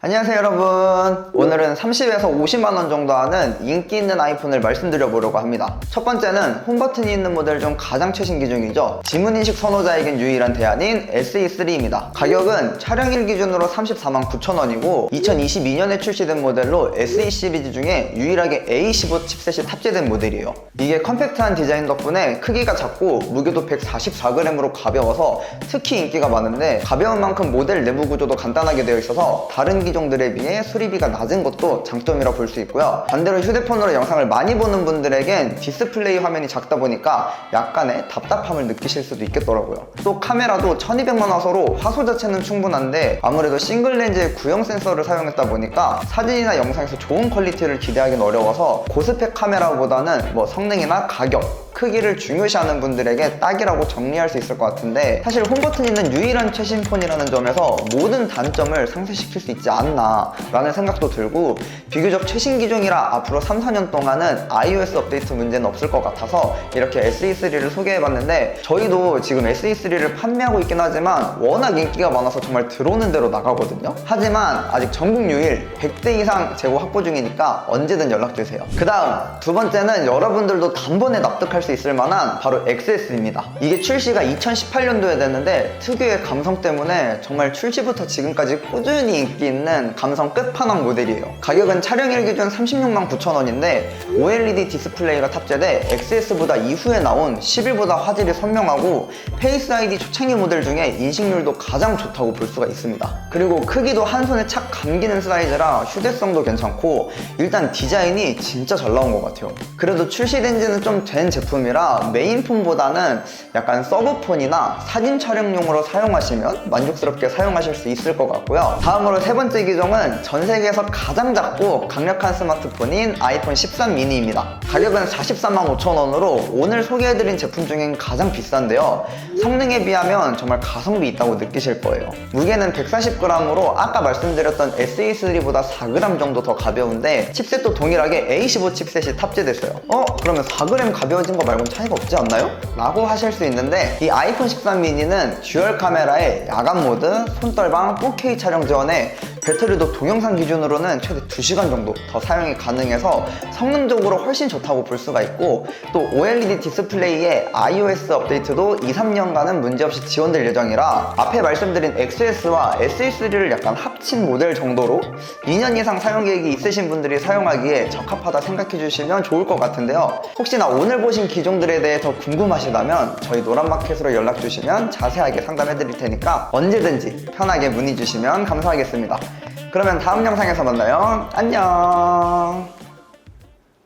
안녕하세요 여러분. 오늘은 30에서 50만원 정도 하는 인기 있는 아이폰을 말씀드려 보려고 합니다. 첫 번째는 홈버튼이 있는 모델 중 가장 최신 기종이죠. 지문인식 선호자에겐 유일한 대안인 SE3입니다. 가격은 촬영일 기준으로 34만 9천원이고 2022년에 출시된 모델로 SE 시리즈 중에 유일하게 A15 칩셋이 탑재된 모델이에요. 이게 컴팩트한 디자인 덕분에 크기가 작고 무게도 144g으로 가벼워서 특히 인기가 많은데 가벼운 만큼 모델 내부 구조도 간단하게 되어 있어서 다른 기종들에 비해 수리비가 낮은 것도 장점이라 볼 수 있고요. 반대로 휴대폰으로 영상을 많이 보는 분들에겐 디스플레이 화면이 작다 보니까 약간의 답답함을 느끼실 수도 있겠더라고요. 또 카메라도 1200만 화소로 화소 자체는 충분한데 아무래도 싱글 렌즈의 구형 센서를 사용했다 보니까 사진이나 영상에서 좋은 퀄리티를 기대하기는 어려워서 고스펙 카메라보다는 뭐 성능이나 가격 크기를 중요시하는 분들에게 딱이라고 정리할 수 있을 것 같은데 사실 홈버튼 있는 유일한 최신 폰이라는 점에서 모든 단점을 상쇄시킬 수 있지 않나 라는 생각도 들고 비교적 최신 기종이라 앞으로 3, 4년 동안은 iOS 업데이트 문제는 없을 것 같아서 이렇게 SE3를 소개해봤는데 저희도 지금 SE3를 판매하고 있긴 하지만 워낙 인기가 많아서 정말 들어오는 대로 나가거든요. 하지만 아직 전국 유일 100대 이상 재고 확보 중이니까 언제든 연락주세요. 그 다음 두 번째는 여러분들도 단번에 납득할 수 있을 만한 바로 XS입니다. 이게 출시가 2018년도에 됐는데 특유의 감성 때문에 정말 출시부터 지금까지 꾸준히 인기 있는 감성 끝판왕 모델이에요. 가격은 촬영일 기준 36만 9천 원인데 OLED 디스플레이가 탑재돼 XS보다 이후에 나온 11보다 화질이 선명하고 페이스 아이디 초창기 모델 중에 인식률도 가장 좋다고 볼 수가 있습니다. 그리고 크기도 한 손에 착 감기는 사이즈라 휴대성도 괜찮고 일단 디자인이 진짜 잘 나온 것 같아요. 그래도 출시된 지는 좀 된 제품 이라 메인폰보다는 약간 서브폰이나 사진 촬영용으로 사용하시면 만족스럽게 사용하실 수 있을 것 같고요. 다음으로 세 번째 기종은 전 세계에서 가장 작고 강력한 스마트폰인 아이폰 13 미니입니다. 가격은 43만 5천 원으로 오늘 소개해드린 제품 중엔 가장 비싼데요. 성능에 비하면 정말 가성비 있다고 느끼실 거예요. 무게는 140g으로 아까 말씀드렸던 SE3보다 4g 정도 더 가벼운데 칩셋도 동일하게 A15 칩셋이 탑재됐어요. 어? 그러면 4g 가벼워진 거 말고는 차이가 없지 않나요? 라고 하실 수 있는데 이 아이폰 13 미니는 듀얼 카메라에 야간 모드, 손떨방, 4K 촬영 지원에 배터리도 동영상 기준으로는 최대 2시간 정도 더 사용이 가능해서 성능적으로 훨씬 좋다고 볼 수가 있고 또 OLED 디스플레이에 iOS 업데이트도 2, 3년간은 문제없이 지원될 예정이라 앞에 말씀드린 XS와 SE3를 약간 합친 모델 정도로 2년 이상 사용 계획이 있으신 분들이 사용하기에 적합하다 생각해 주시면 좋을 것 같은데요. 혹시나 오늘 보신 기종들에 대해 더 궁금하시다면 저희 노란마켓으로 연락 주시면 자세하게 상담해 드릴 테니까 언제든지 편하게 문의 주시면 감사하겠습니다. 그러면 다음 영상에서 만나요. 안녕.